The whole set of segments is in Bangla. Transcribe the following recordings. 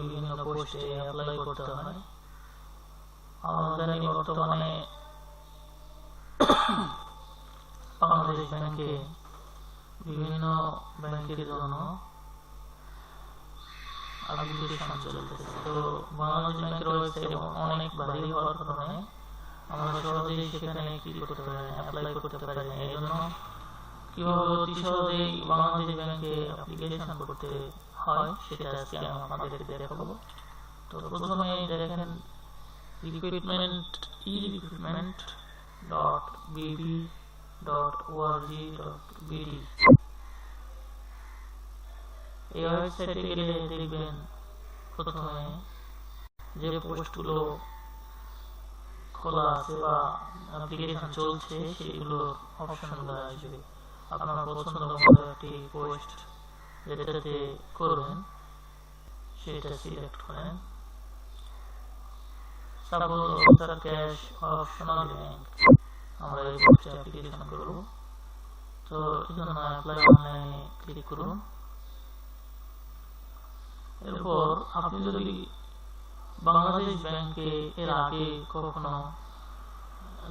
বিভিন্ন পোস্টে অ্যাপ্লাই করতে ব্যাংকের জন্য অনেক ভারী হওয়ার কারণে আমরা সহজেই সেখানে কি করতে পারি অ্যাপ্লাই করতে পারি এই জন্য কীভাবে অতি বাংলাদেশ ব্যাংকে অ্যাপ্লিকেশন করতে হয়, সেটা আজকে দেখাবো। তো প্রথমে দেখেন e recruitment dot BD dot ORG dot BD এই ওয়েবসাইটে গেলে দেখবেন প্রথমে যে পোস্টগুলো খোলা আছে বা অ্যাপ্লিকেশন চলছে, সেগুলোর অপশনগুলো আসবে। আপনার পছন্দ মতো একটি পোস্ট যেটাতে করবেন, সেটা সিলেক্ট করেন। ব্যাংক আমরা এই পোস্টে অ্যাপ্লিকেশন করব। তো এই জন্য অ্যাপ্লাই অনলাইনে ক্লিক করুন এরপর আপনি যদি বাংলাদেশ ব্যাংকে এর আগে কখনো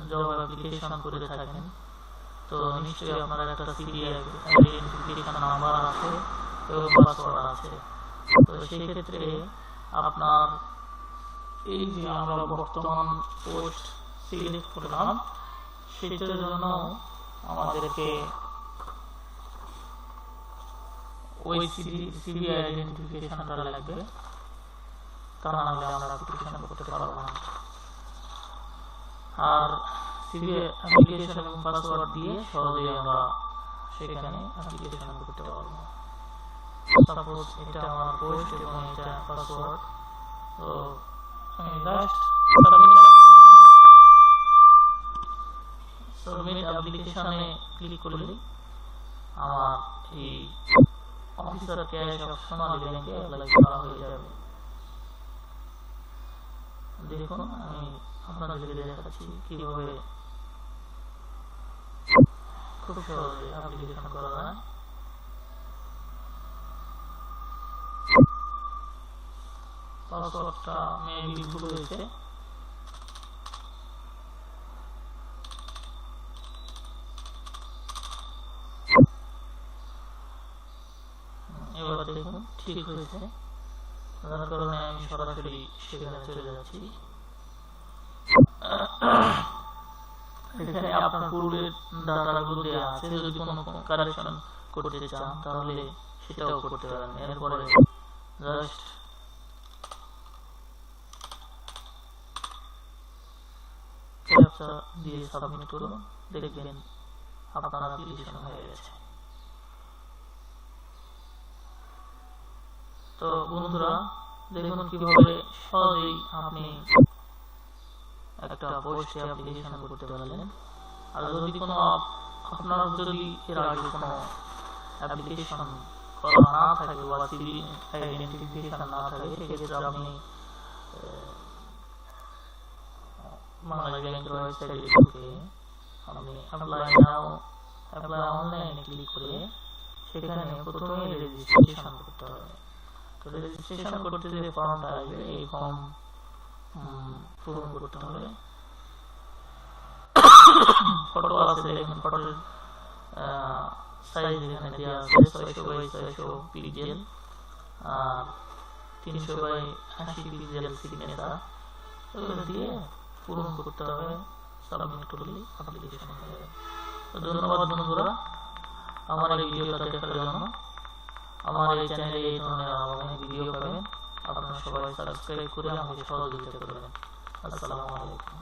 জব অ্যাপ্লিকেশন করে থাকেন তো নিশ্চয়ই আপনার একটা সিডি আইডেন্টিফিকেশন নাম্বার আছে এবং পাসওয়ার্ড আছে। তো সেই ক্ষেত্রে আপনার এই যে আমরা বর্তমান পোস্ট সিলেক্ট করলাম সেটার জন্য আমাদেরকে ওই সিডি সিডি আইডেন্টিফিকেশনটা লাগবে। তা না হলে আমরা অ্যাপ্লিকেশন করতে পারব না। আর সিভি অ্যাপ্লিকেশন এবং পাসওয়ার্ড দিয়ে সহজেই আমরা সেখানে অ্যাপ্লিকেশন করতে পারব। সাপোজ এটা আমার পোস্ট এবং এটা পাসওয়ার্ড তো আমি লাস্ট সাবমিট সাবমিট অ্যাপ্লিকেশনে ক্লিক করলে আমার এই অফিসার ক্যাশ অপশনাল ব্যাংকে অ্যাপ্লাই করা হয়ে যাবে। দেখুন আমি আপনাদেরকে দেখাচ্ছি কীভাবে খুব সহজে অ্যাপ্লিকেশন করা যায় পাসওয়ার্ডটা মেবি ভুল হয়েছে এবার দেখুন, ঠিক হয়েছে। যার কারণে আমি সরাসরি সেখানে চলে যাচ্ছি। আপনার পূর্বের ডাটাগুলো দেওয়া আছে। যদি কোনো কারেকশন করতে চান, তাহলে সেটাও করতে পারেন। এরপরে জাস্ট দিয়ে সাবমিট করুন। দেখবেন আপনার অ্যাপ্লিকেশন হয়ে গেছে। তো বন্ধুরা, দেখুন কীভাবে সহজেই আপনি একটা পোস্টে অ্যাপ্লিকেশন করতে পারলেন। আর যদি কোনো আপনার যদি এর আগে কোনো অ্যাপ্লিকেশন করা না থাকে বা সিভি আইডেন্টিফিকেশন না থাকে, সেক্ষেত্রে আপনি বাংলাদেশ ব্যাংকের ওয়েবসাইটে ঢুকে আপনি অ্যাপ্লাই নাও অ্যাপ্লাই অনলাইনে ক্লিক করে সেখানে প্রথমে রেজিস্ট্রেশন করতে হবে। তো রেজিস্ট্রেশন করতে যে ফর্মটা আসবে, এই ফর্ম পূরণ করতে হবে। ফটো আছে দেখেন ফটোর সাইজ এখানে দেওয়া আছে ছয়শো বাই ছয়শো পিক্সেল আর তিনশো বাই আশি পিক্সেল সিগনেচার এগুলো দিয়ে পূরণ করতে হবে সাবমিট করলে অ্যাপ্লিকেশন হয়ে যাবে ধন্যবাদ বন্ধুরা আমার এই ভিডিওটা দেখার জন্য আমার এই চ্যানেলে এই ধরনের অনেক ভিডিও পাবেন আপনারা সবাই সাবস্ক্রাইব করে আমাকে সহযোগিতা করবেন আসসালামু আলাইকুম